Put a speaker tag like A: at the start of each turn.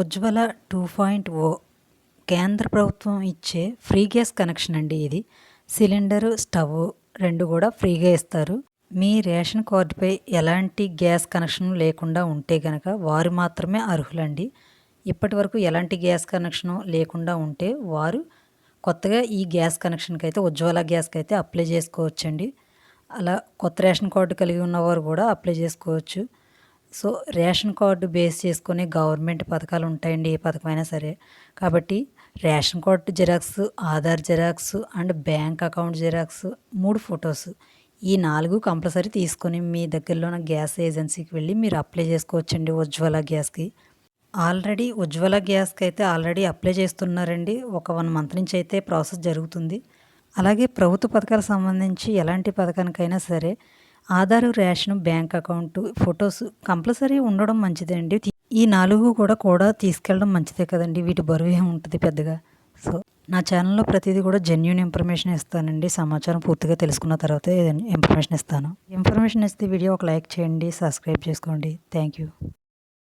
A: ఉజ్వల two point ఓ కేంద్ర ప్రభుత్వం ఇచ్చే ఫ్రీ గ్యాస్ కనెక్షన్ అండి ఇది. సిలిండరు స్టవ్ రెండు కూడా ఫ్రీగా ఇస్తారు. మీ రేషన్ కార్డుపై ఎలాంటి గ్యాస్ కనెక్షన్ లేకుండా ఉంటే కనుక వారు మాత్రమే అర్హులండి. ఇప్పటి వరకు ఎలాంటి గ్యాస్ కనెక్షన్ లేకుండా ఉంటే వారు కొత్తగా ఈ గ్యాస్ కనెక్షన్కి అయితే ఉజ్వల గ్యాస్కి అయితే అప్లై చేసుకోవచ్చండి. అలా కొత్త రేషన్ కార్డు కలిగి ఉన్నవారు కూడా అప్లై చేసుకోవచ్చు. సో రేషన్ కార్డు బేస్ చేసుకునే గవర్నమెంట్ పథకాలు ఉంటాయండి ఏ పథకమైనా సరే. కాబట్టి ration card xerox Aadhaar xerox and bank account xerox మూడు ఫొటోస్. ఈ నాలుగు కంపల్సరీ తీసుకొని మీ దగ్గరలో ఉన్న గ్యాస్ ఏజెన్సీకి వెళ్ళి మీరు అప్లై చేసుకోవచ్చండి ఉజ్వల గ్యాస్కి. ఆల్రెడీ ఉజ్వల గ్యాస్కి అయితే ఆల్రెడీ అప్లై చేస్తున్నారండి. ఒక వన్ మంత్ నుంచి అయితే ప్రాసెస్ జరుగుతుంది. అలాగే ప్రభుత్వ పథకాలకు సంబంధించి ఎలాంటి పథకానికైనా సరే Aadhaar ration bank account photos compulsory ఉండడం మంచిదే అండి ఈ నాలుగు కూడా కూడా తీసుకెళ్ళడం మంచిదే కదండి. వీటి బరువు ఏమి ఉంటుంది పెద్దగా? సో నా ఛానల్లో ప్రతిదీ కూడా జెన్యున్ ఇన్ఫర్మేషన్ ఇస్తానండి. సమాచారం పూర్తిగా తెలుసుకున్న తర్వాత ఇన్ఫర్మేషన్ ఇస్తాను. ఇన్ఫర్మేషన్ ఇస్తే వీడియో ఒక లైక్ చేయండి సబ్స్క్రైబ్ చేసుకోండి. Thank you